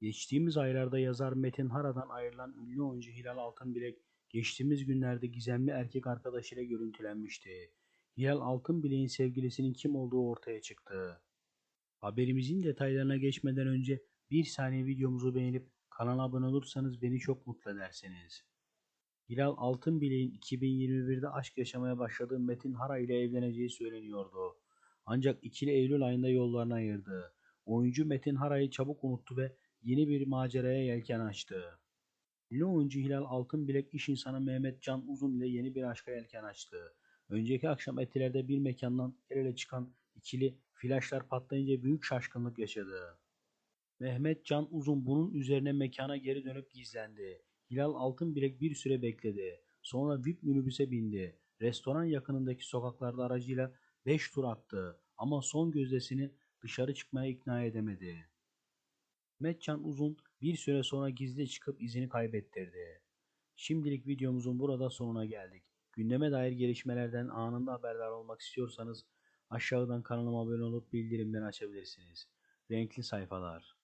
Geçtiğimiz aylarda yazar Metin Hara'dan ayrılan ünlü oyuncu Hilal Altınbilek geçtiğimiz günlerde gizemli erkek arkadaşıyla görüntülenmişti. Hilal Altınbilek'in sevgilisinin kim olduğu ortaya çıktı. Haberimizin detaylarına geçmeden önce bir saniye videomuzu beğenip kanala abone olursanız beni çok mutlu edersiniz. Hilal Altınbilek'in 2021'de aşk yaşamaya başladığı Metin Hara ile evleneceği söyleniyordu. Ancak ikili Eylül ayında yollarını ayırdı. Oyuncu Metin Hara'yı çabuk unuttu ve yeni bir maceraya yelken açtı. Ünlü oyuncu Hilal Altınbilek iş insanı Mehmet Can Uzun ile yeni bir aşka yelken açtı. Önceki akşam Etiler'de bir mekandan el ele çıkan ikili flaşlar patlayınca büyük şaşkınlık yaşadı. Mehmet Can Uzun bunun üzerine mekana geri dönüp gizlendi. Hilal Altınbilek bir süre bekledi. Sonra VIP minibüse bindi. Restoran yakınındaki sokaklarda aracıyla 5 tur attı ama son gözdesini dışarı çıkmaya ikna edemedi. Mehmetcan Uzun bir süre sonra gizli çıkıp izini kaybettirdi. Şimdilik videomuzun burada sonuna geldik. Gündeme dair gelişmelerden anında haberdar olmak istiyorsanız aşağıdan kanalıma abone olup bildirimleri açabilirsiniz. Renkli sayfalar.